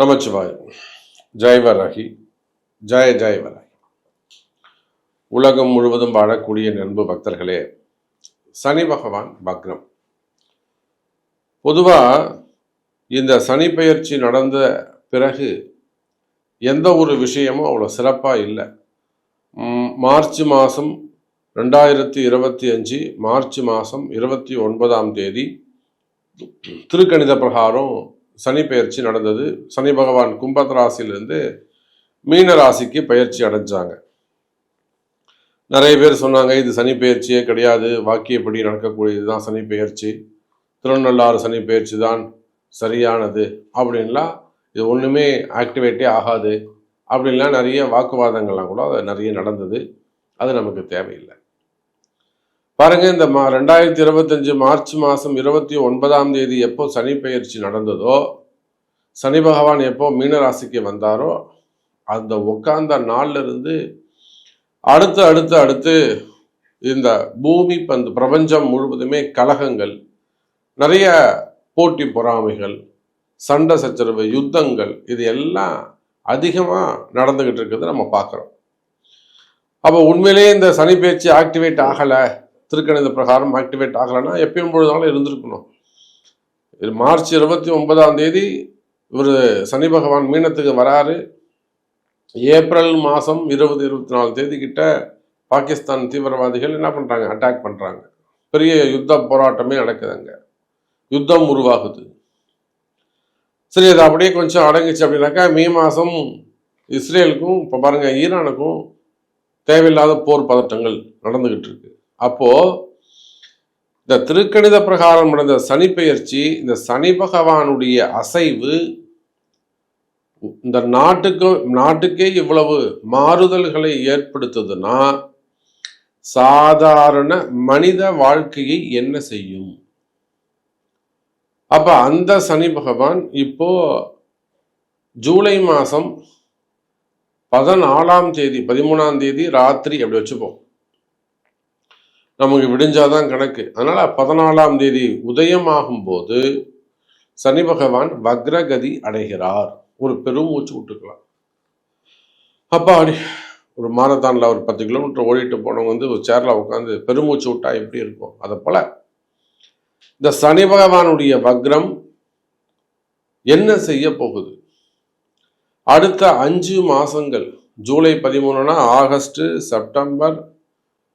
நமச்சிவாய். ஜெயவராகி ஜெய ஜெயவராகி உலகம் முழுவதும் வாழக்கூடிய நண்பு பக்தர்களே சனி பகவான் பக்ரம். பொதுவாக இந்த சனி பெயர்ச்சி நடந்த பிறகு எந்த ஒரு விஷயமும் அவ்வளோ சிறப்பாக இல்லை. மார்ச் மாதம் ரெண்டாயிரத்தி இருபத்தி அஞ்சு மார்ச் மாதம் இருபத்தி ஒன்பதாம் தேதி திருக்கணித பிரகாரம் சனி பெயர்ச்சி நடந்தது. சனி பகவான் கும்பத் ராசியிலிருந்து மீன ராசிக்கு பயிற்சி அடைஞ்சாங்க. நிறைய பேர் சொன்னாங்க இது சனி பெயர்ச்சியே கிடையாது. வாக்கியப்படி நடக்கக்கூடியது தான் சனி பெயர்ச்சி. திருநள்ளாறு சனி பெயர்ச்சி தான் சரியானது அப்படின்லாம் இது ஒன்றுமே ஆக்டிவேட்டே ஆகாது அப்படின்லாம் நிறைய வாக்குவாதங்கள்லாம் கூட அது நிறைய நடந்தது. அது நமக்கு தேவையில்லை. பாருங்க இந்த மா ரெண்டாயிரத்தி இருபத்தஞ்சு மார்ச் மாதம் இருபத்தி ஒன்பதாம் தேதி எப்போ சனி பயிற்சி நடந்ததோ சனி பகவான் எப்போ மீனராசிக்கு வந்தாரோ அந்த உட்கார்ந்த நாள்ல இருந்து அடுத்து அடுத்து அடுத்து இந்த பூமி பந்து பிரபஞ்சம் முழுவதுமே கலகங்கள் நிறைய போட்டி பொறாமைகள் சண்டை சச்சரவு யுத்தங்கள் இது எல்லாம் அதிகமாக நடந்துக்கிட்டு இருக்கிறது நம்ம பார்க்குறோம். அப்போ உண்மையிலேயே இந்த சனி பயிற்சி ஆக்டிவேட் ஆகலை. திருக்கணித பிரகாரம் ஆக்டிவேட் ஆகலைன்னா எப்பயும் பொழுதாலும் இருந்திருக்கணும். இது மார்ச் இருபத்தி ஒன்பதாம் தேதி இவர் சனி பகவான் மீனத்துக்கு வராரு. ஏப்ரல் மாதம் இருபது இருபத்தி நாலு தேதி கிட்ட பாகிஸ்தான் தீவிரவாதிகள் என்ன பண்ணுறாங்க அட்டாக் பண்ணுறாங்க பெரிய யுத்த போராட்டமே நடக்குதுங்க யுத்தம் உருவாகுது. சரி அது அப்படியே கொஞ்சம் அடங்குச்சு அப்படின்னாக்கா மே மாதம் இஸ்ரேலுக்கும் இப்போ பாருங்கள் ஈரானுக்கும் தேவையில்லாத போர் பதட்டங்கள் நடந்துக்கிட்டு இருக்கு. அப்போ இந்த திருக்கணித பிரகாரம் நடந்த சனி பெயர்ச்சி இந்த சனி பகவானுடைய அசைவு இந்த நாட்டுக்கு நாட்டுக்கே இவ்வளவு மாறுதல்களை ஏற்படுத்துதுன்னா சாதாரண மனித வாழ்க்கையை என்ன செய்யும்? அப்ப அந்த சனி பகவான் இப்போ ஜூலை மாசம் பதினாலாம் தேதி பதிமூணாம் தேதி ராத்திரி அப்படி வச்சுப்போம். நமக்கு விடிஞ்சாதான் கணக்கு. அதனால பதினாலாம் தேதி உதயமாகும் போது சனி பகவான் வக்ரகதி அடைகிறார். ஒரு பெரும் மூச்சு விட்டுக்கலாம். அப்பா அப்படி ஒரு மாரத்தானில் ஒரு பத்து கிலோமீட்டர் ஓடிட்டு போனவங்க வந்து ஒரு சேரில் உட்காந்து பெருமூச்சு விட்டா எப்படி இருக்கும்? அதை போல இந்த சனி பகவானுடைய வக்ரம் என்ன செய்ய போகுது? அடுத்த அஞ்சு மாதங்கள் ஜூலை பதிமூணுனா August September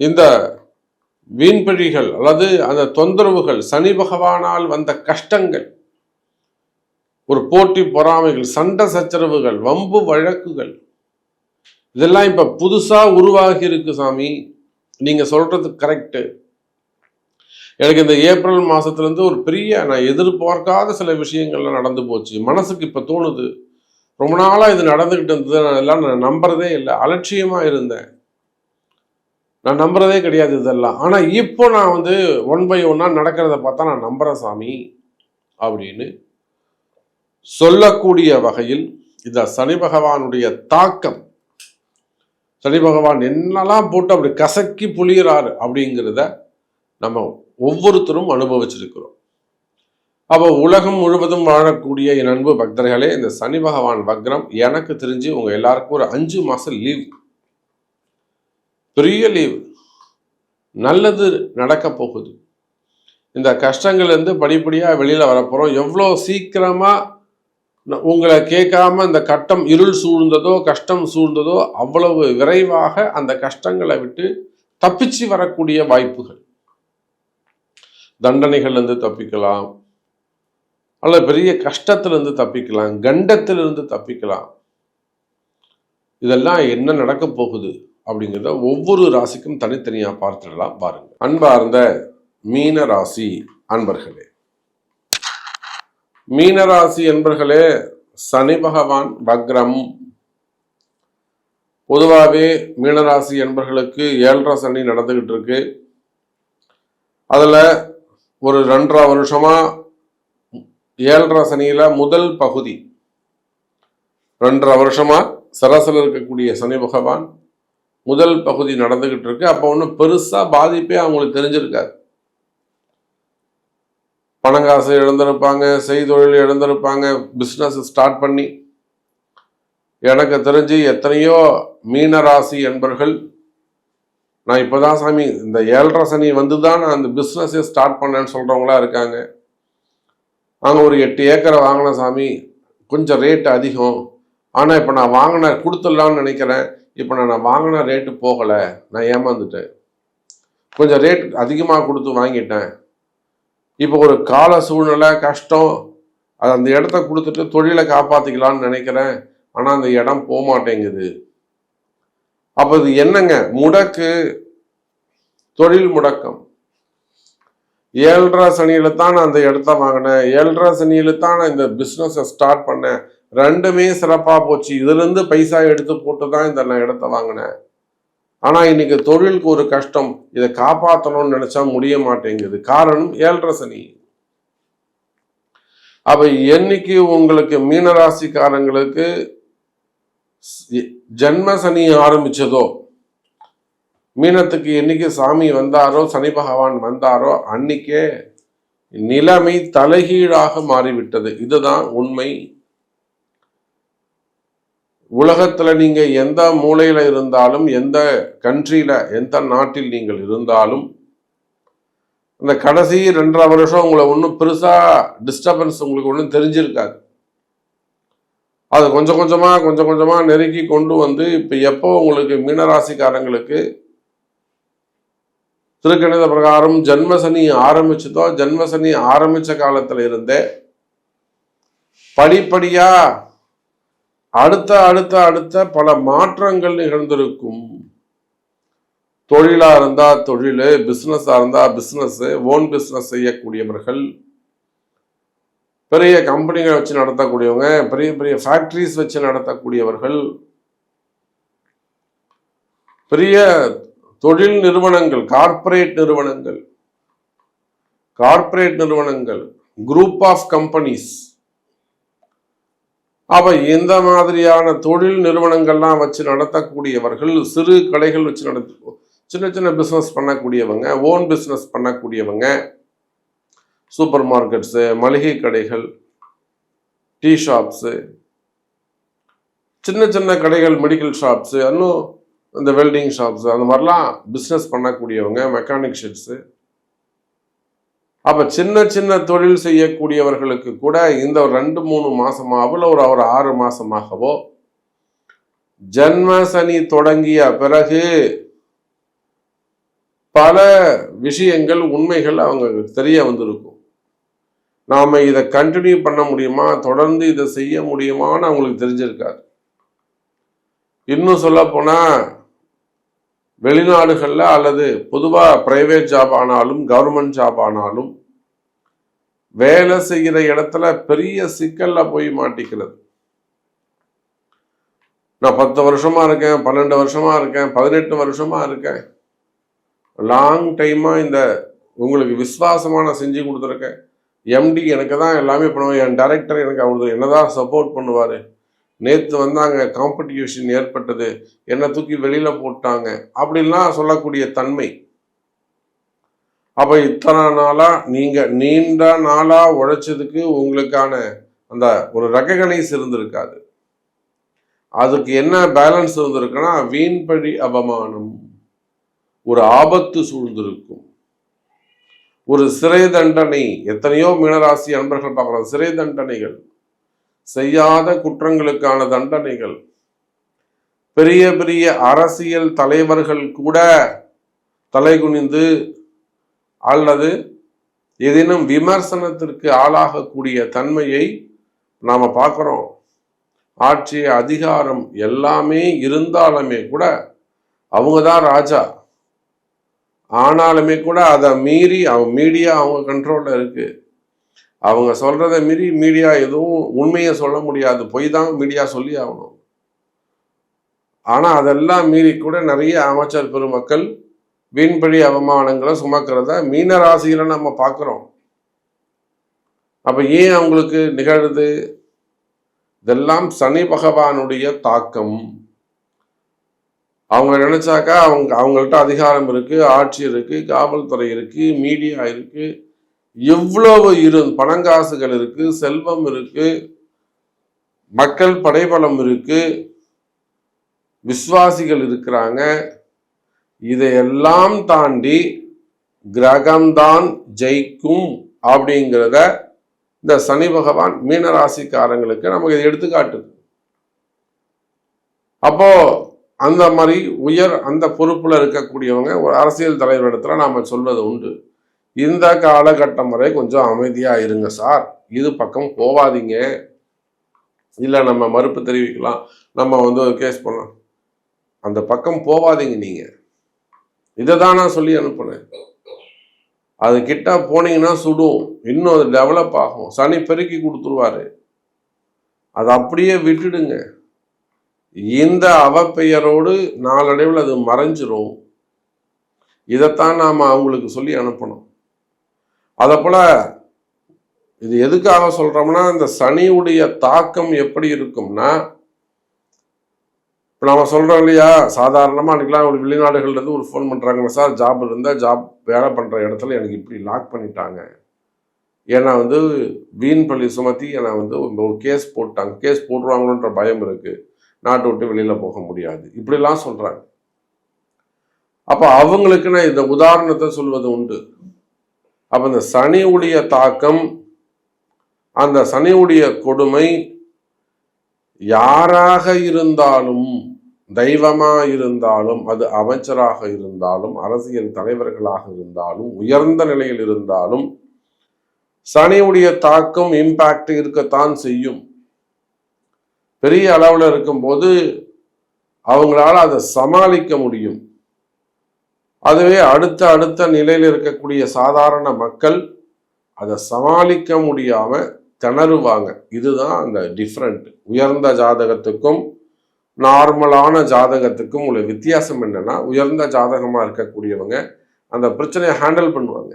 இந்த வீண்பழிகள் அல்லது அந்த தொந்தரவுகள் சனி பகவானால் வந்த கஷ்டங்கள் ஒரு போட்டி பொறாமைகள் சண்டை சச்சரவுகள் வம்பு வழக்குகள் இதெல்லாம் இப்ப புதுசா உருவாகி இருக்கு சாமி. நீங்க சொல்றது கரெக்டு எனக்கு இந்த ஏப்ரல் மாதத்துலேருந்து ஒரு பெரிய நான் எதிர்பார்க்காத சில விஷயங்கள்லாம் நடந்து போச்சு. மனசுக்கு இப்போ தோணுது. ரொம்ப நாளாக இது நடந்துக்கிட்டு இருந்தது. நான் எல்லாம் நான் நம்புறதே இல்லை. அலட்சியமாக இருந்தேன். நான் நம்புறதே கிடையாது இதெல்லாம். ஆனா இப்போ நான் வந்து ஒன் பை ஒன்னா நடக்கிறத பார்த்தா நான் நம்புறேன் சாமி அப்படின்னு சொல்லக்கூடிய வகையில் இந்த சனி பகவானுடைய தாக்கம். சனி பகவான் என்னெல்லாம் போட்டு அப்படி கசக்கி புளியறாரு அப்படிங்கிறத நம்ம ஒவ்வொருத்தரும் அனுபவிச்சிருக்கிறோம். அப்போ உலகம் முழுவதும் வாழக்கூடிய என் அன்பு பக்தர்களே இந்த சனி பகவான் வக்ரம் எனக்கு தெரிஞ்சு உங்கள் எல்லாருக்கும் ஒரு அஞ்சு மாதம் லீவ் பெரிய லீவு. நல்லது நடக்க போகுது. இந்த கஷ்டங்கள்லேருந்து படிப்படியாக வெளியில் வரப்போகிறோம் எவ்வளோ சீக்கிரமாக உங்களை கேட்காம இந்த கட்டம் இருள் சூழ்ந்ததோ கஷ்டம் சூழ்ந்ததோ அவ்வளவு விரைவாக அந்த கஷ்டங்களை விட்டு தப்பிச்சு வரக்கூடிய வாய்ப்புகள். தண்டனைகள்லேருந்து தப்பிக்கலாம். அல்லது பெரிய கஷ்டத்திலிருந்து தப்பிக்கலாம். கண்டத்திலிருந்து தப்பிக்கலாம். இதெல்லாம் என்ன நடக்க போகுது? அப்படிங்கிறத ஒவ்வொரு ராசிக்கும் தனித்தனியா பார்த்துடலாம் பாருங்க. அன்பார்ந்த மீன ராசி அன்பர்களே. மீனராசி என்பர்களே சனி பகவான் வக்ரம். பொதுவாகவே மீனராசி என்பர்களுக்கு ஏழரை சனி நடந்துகிட்டு இருக்கு. அதில் ஒரு ரெண்டரை வருஷமா ஏழரை சனியில முதல் பகுதி. ரெண்டரை வருஷமா சரசில் இருக்கக்கூடிய சனி பகவான் முதல் பகுதி நடந்துகிட்டு இருக்கு அப்போ ஒன்றும் பெருசாக பாதிப்பே அவங்களுக்கு தெரிஞ்சிருக்காது. பணங்காசு இழந்திருப்பாங்க செய்தொழில் இழந்திருப்பாங்க பிஸ்னஸ் ஸ்டார்ட் பண்ணி. எனக்கு தெரிஞ்சு எத்தனையோ மீனராசி என்பர்கள் நான் இப்போதான் சாமி இந்த ஏழரை சனி வந்து தான் நான் அந்த பிஸ்னஸே ஸ்டார்ட் பண்ணேன்னு சொல்கிறவங்களா இருக்காங்க. நாங்கள் ஒரு எட்டு ஏக்கரை வாங்கின சாமி. கொஞ்சம் ரேட் அதிகம். ஆனால் இப்போ நான் வாங்கின கொடுத்துடலான்னு நினைக்கிறேன். இப்போ நான் நான் வாங்கின ரேட்டு போகலை. நான் ஏமாந்துட்டேன். கொஞ்சம் ரேட் அதிகமாக கொடுத்து வாங்கிட்டேன். இப்போ ஒரு கால சூழ்நிலை கஷ்டம் அது அந்த இடத்த கொடுத்துட்டு தொழிலை காப்பாற்றிக்கலான்னு நினைக்கிறேன். ஆனால் அந்த இடம் போக மாட்டேங்குது அப்போ இது என்னங்க? முடக்கு. தொழில் முடக்கம். ஏழரை சனியில தான் நான் அந்த இடத்த வாங்கினேன். ஏழரை சனியில தான் நான் இந்த பிஸ்னஸை ஸ்டார்ட் பண்ணேன். ரெண்டுமே சிறப்பாக போச்சு. இதுலேருந்து பைசா எடுத்து போட்டு தான் இந்த நான் இடத்த வாங்கினேன். ஆனால் இன்னைக்கு தொழிலுக்கு ஒரு கஷ்டம். இதை காப்பாற்றணும்னு நினச்சா முடிய மாட்டேங்குது. காரணம் ஏழரை சனி. அப்போ என்னைக்கு உங்களுக்கு மீனராசிக்காரங்களுக்கு ஜென்ம சனி ஆரம்பிச்சதோ மீனத்துக்கு என்னைக்கு சாமி வந்தாரோ சனி பகவான் வந்தாரோ அன்னைக்கே நிலைமை தலைகீழாக மாறிவிட்டது. இதுதான் உண்மை. உலகத்தில் நீங்கள் எந்த மூலையில் இருந்தாலும் எந்த கண்ட்ரியில் எந்த நாட்டில் நீங்கள் இருந்தாலும் இந்த கடைசி ரெண்டரை வருஷம் உங்களை ஒன்றும் பெருசாக டிஸ்டர்பன்ஸ் உங்களுக்கு ஒன்றும் தெரிஞ்சிருக்காது. அது கொஞ்சம் கொஞ்சமாக கொஞ்சம் கொஞ்சமாக நெருக்கி கொண்டு வந்து இப்போ எப்போ உங்களுக்கு மீனராசிக்காரங்களுக்கு திருக்கணித பிரகாரம் ஜென்மசனி ஆரம்பிச்சதோ ஜென்மசனி ஆரம்பித்த காலத்தில் இருந்தே படிப்படியாக அடுத்த அடுத்த அடுத்த பல மாற்றங்கள் நிகழ்ந்திருக்கும். தொழிலாக இருந்தால் தொழில் பிஸ்னஸாக இருந்தால் பிஸ்னஸ்ஸு ஓன் பிஸ்னஸ் செய்யக்கூடியவர்கள். பெரிய கம்பெனிகளை வச்சு நடத்தக்கூடியவங்க பெரிய பெரிய ஃபேக்ட்ரிஸ் வச்சு நடத்தக்கூடியவர்கள். பெரிய தொழில் நிறுவனங்கள் கார்ப்பரேட் நிறுவனங்கள். கார்ப்பரேட் நிறுவனங்கள் குரூப் ஆஃப் கம்பெனிஸ் அப்ப இந்த மாதிரியான தொழில் நிறுவனங்கள்லாம் வச்சு நடத்தக்கூடியவர்கள் சிறு கடைகள் வச்சு நடத்த சின்ன சின்ன பிஸ்னஸ் பண்ணக்கூடியவங்க ஓன் பிஸ்னஸ் பண்ணக்கூடியவங்க சூப்பர் மார்க்கெட்ஸு மளிகை கடைகள் டீ ஷாப்ஸு சின்ன சின்ன கடைகள் மெடிக்கல் ஷாப்ஸு இன்னும் இந்த வெல்டிங் ஷாப்ஸு அந்த மாதிரிலாம் பிஸ்னஸ் பண்ணக்கூடியவங்க மெக்கானிக் ஷெட்ஸு அப்போ சின்ன சின்ன தொழில் செய்யக்கூடியவர்களுக்கு கூட இந்த ஒரு ரெண்டு மூணு மாசமாகவோ ஒரு ஒரு ஆறு மாசமாகவோ ஜன்ம சனி தொடங்கிய பிறகு பல விஷயங்கள் உண்மைகள் அவங்க தெரிய வந்திருக்கும். நாம இதை கண்டினியூ பண்ண முடியுமா? தொடர்ந்து இதை செய்ய முடியுமான்னு அவங்களுக்கு தெரிஞ்சிருக்காரு இன்னும் சொல்ல போனால் வெளிநாடுகளில் அல்லது பொதுவாக பிரைவேட் ஜாப் ஆனாலும் கவர்மெண்ட் ஜாப் ஆனாலும் வேலை செய்கிற இடத்துல பெரிய சிக்கலில் போய் மாட்டிக்கிறது. நான் பத்து வருஷமாக இருக்கேன் பன்னெண்டு வருஷமாக இருக்கேன் பதினெட்டு வருஷமாக இருக்கேன். லாங் டைமாக இந்த உங்களுக்கு விசுவாசமான செஞ்சு கொடுத்துருக்கேன். எம்டி எனக்கு தான் எல்லாமே பண்ணுவேன். என் டைரக்டர் எனக்கு அவரு என்னதான் சப்போர்ட் பண்ணுவார். நேற்று வந்தாங்க காம்படிஷன் ஏற்பட்டது என்னை தூக்கி வெளியில் போட்டாங்க அப்படின்லாம் சொல்லக்கூடிய தன்மை. அப்போ இத்தனை நாளாக நீங்கள் நீண்ட நாளாக உழைச்சதுக்கு உங்களுக்கான அந்த ஒரு ரெக்ககனைஸ் இருந்திருக்காது. அதுக்கு என்ன பேலன்ஸ் இருந்திருக்குன்னா வீண்பழி அவமானம். ஒரு ஆபத்து சூழ்ந்திருக்கும். ஒரு சிறை தண்டனை எத்தனையோ மீனராசி அன்பர்கள் பார்க்குறோம் சிறை தண்டனைகள். செய்யாத குற்றங்களுக்கான தண்டனைகள். பெரிய பெரிய அரசியல் தலைவர்கள் கூட தலைகுனிந்து அல்லது ஏதேனும் விமர்சனத்திற்கு ஆளாகக்கூடிய தன்மையை நாம் பார்க்குறோம். ஆட்சி அதிகாரம் எல்லாமே இருந்தாலுமே கூட அவங்க தான் ராஜா. ஆனாலுமே கூட அதை மீறி அவங்க மீடியா அவங்க கண்ட்ரோலில் இருக்குது அவங்க சொல்கிறத மீறி மீடியா எதுவும் உண்மையை சொல்ல முடியாது. பொய் தான் மீடியா சொல்லி ஆகணும். ஆனா அதெல்லாம் மீறி கூட நிறைய அமைச்சர் பெருமக்கள் வீண்பழி அவமானங்களை சுமக்கிறத மீன ராசியில நம்ம பார்க்குறோம். அப்ப ஏன் அவங்களுக்கு நிகழுது? இதெல்லாம் சனி பகவானுடைய தாக்கம். அவங்க நினைச்சாக்கா அவங்க அவங்கள்ட்ட அதிகாரம் இருக்கு ஆட்சி இருக்கு காவல்துறை இருக்கு மீடியா இருக்குது எவ்வளவு இரு பணங்காசுகள் இருக்கு செல்வம் இருக்கு மக்கள் படைபலம் இருக்கு விஸ்வாசிகள் இருக்கிறாங்க இதையெல்லாம் தாண்டி கிரகம்தான் ஜெயிக்கும் அப்படிங்கிறத இந்த சனி பகவான் மீனராசிக்காரங்களுக்கு நமக்கு இது எடுத்துக்காட்டுது. அப்போ அந்த மாதிரி உயர் அந்த பொறுப்புல இருக்கக்கூடியவங்க ஒரு அரசியல் தலைவரிடத்துல நாம சொல்வது உண்டு. இந்த காலகட்டம் வரை கொஞ்சம் அமைதியா இருங்க சார். இது பக்கம் போவாதீங்க. இல்ல நம்ம மறுப்பு தெரிவிக்கலாம். நம்ம வந்து ஒரு கேஸ் பண்ணலாம். அந்த பக்கம் போவாதீங்க நீங்க. இதை தான் நான் சொல்லி அனுப்புனேன். அது கிட்ட போனீங்கன்னா சுடும். இன்னும் அது டெவலப் ஆகும். சனி பெருக்கி கொடுத்துருவாரு. அதை அப்படியே விட்டுடுங்க. இந்த அவப்பெயரோடு நாளடைவில் அது மறைஞ்சிரும். இதைத்தான் நாம் அவங்களுக்கு சொல்லி அனுப்பணும். அதை இது எதுக்காக சொல்கிறோம்னா இந்த சனியுடைய தாக்கம் எப்படி இருக்கும்னா இப்போ நம்ம சொல்கிறோம் இல்லையா சாதாரணமாக அன்றைக்கெலாம் ஒரு வெளிநாடுகள்லேருந்து ஒரு ஃபோன் பண்ணுறாங்க சார் ஜாப் இருந்தால் ஜாப் வேலை பண்ணுற இடத்துல எனக்கு இப்படி லாக் பண்ணிட்டாங்க. ஏன்னா வந்து வீண் பள்ளி சுமத்தி என்னை வந்து ஒரு கேஸ் போட்டாங்க. கேஸ் போடுவாங்களோன்ற பயம் இருக்குது நாட்டை விட்டு வெளியில் போக முடியாது. இப்படிலாம் சொல்கிறாங்க அப்போ அவங்களுக்கு நான் இந்த உதாரணத்தை சொல்வது உண்டு. அப்போ இந்த சனியுடைய தாக்கம் அந்த சனியுடைய கொடுமை யாராக இருந்தாலும் தெய்வமா இருந்தாலும் அது அமைச்சராக இருந்தாலும் அரசியல் தலைவர்களாக இருந்தாலும் உயர்ந்த நிலையில் இருந்தாலும் சனியுடைய தாக்கம் இம்பாக்ட் இருக்கத்தான் செய்யும். பெரிய அளவில் இருக்கும்போது அவங்களால அதை சமாளிக்க முடியும். அதுவே அடுத்த அடுத்த நிலையில் இருக்கக்கூடிய சாதாரண மக்கள் அதை சமாளிக்க முடியாம திணறுவாங்க. இதுதான் அந்த டிஃப்ரெண்ட் உயர்ந்த ஜாதகத்துக்கும் நார்மலான ஜாதகத்துக்கும் உள்ள வித்தியாசம் என்னன்னா உயர்ந்த ஜாதகமா இருக்கக்கூடியவங்க அந்த பிரச்சனையை ஹேண்டில் பண்ணுவாங்க.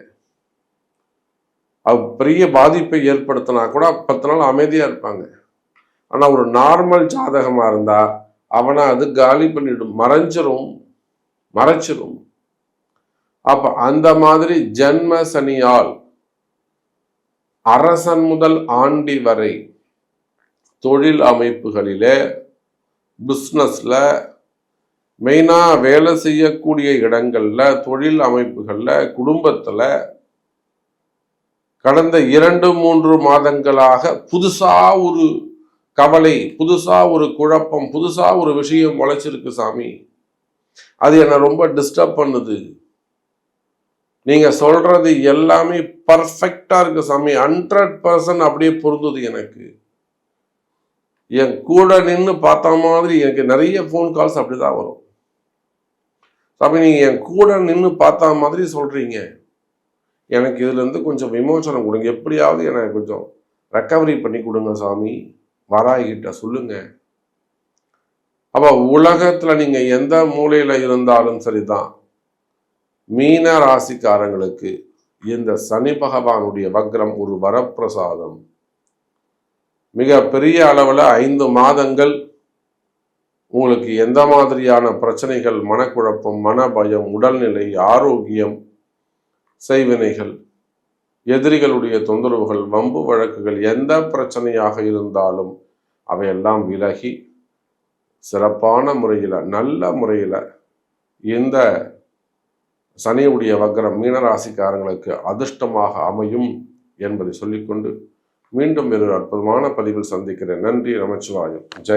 அவ பெரிய பாதிப்பை ஏற்படுத்தினா கூட பத்து நாள் அமைதியா இருப்பாங்க. ஆனா ஒரு நார்மல் ஜாதகமா இருந்தா அவனை அது காலி பண்ணிடும். மறைஞ்சிரும். மறைச்சிரும். அப்ப அந்த மாதிரி ஜென்ம சனியால் அரசன் முதல் ஆண்டி வரை தொழில் அமைப்புகளிலே பிஸ்னஸில் மெயினாக வேலை செய்யக்கூடிய இடங்களில் தொழில் அமைப்புகளில் குடும்பத்தில் கடந்த இரண்டு மூன்று மாதங்களாக புதுசாக ஒரு கவலை புதுசாக ஒரு குழப்பம் புதுசாக ஒரு விஷயம் முளைச்சிருக்கு சாமி. அது என்னை ரொம்ப டிஸ்டர்ப் பண்ணுது. நீங்க சொல்றது எல்லாமே பர்ஃபெக்டா இருக்கு சாமி. ஹண்ட்ரட் பர்சன்ட் அப்படியே பொருந்துது எனக்கு. என் கூட நின்று பார்த்த மாதிரி எனக்கு நிறைய ஃபோன் கால்ஸ் அப்படிதான் வரும். சாமி நீங்க என் கூட நின்று பார்த்த மாதிரி சொல்றீங்க. எனக்கு இதுல இருந்து கொஞ்சம் விமோசனம் கொடுங்க. எப்படியாவது எனக்கு கொஞ்சம் ரெக்கவரி பண்ணி கொடுங்க சாமி. வராய்கிட்ட சொல்லுங்க. அப்ப உலகத்துல நீங்க எந்த மூலையில இருந்தாலும் சரிதான். மீன ராசிக்காரங்களுக்கு இந்த சனி பகவானுடைய வக்ரம் ஒரு வரப்பிரசாதம். மிக பெரிய அளவில் ஐந்து மாதங்கள் உங்களுக்கு எந்த மாதிரியான பிரச்சனைகள் மனக்குழப்பம் மனபயம் உடல்நிலை ஆரோக்கியம் செய்வினைகள் எதிரிகளுடைய தொந்தரவுகள் வம்பு வழக்குகள் எந்த பிரச்சனையாக இருந்தாலும் அவையெல்லாம் விலகி சிறப்பான முறையில் நல்ல முறையில் இந்த சனியுடைய வக்ரம் மீனராசிக்காரங்களுக்கு அதிர்ஷ்டமாக அமையும் என்பதை சொல்லிக்கொண்டு மீண்டும் ஒரு அற்புதமான பதிவில் சந்திக்கிறேன். நன்றி நமச்சிவாயம். ஜெய்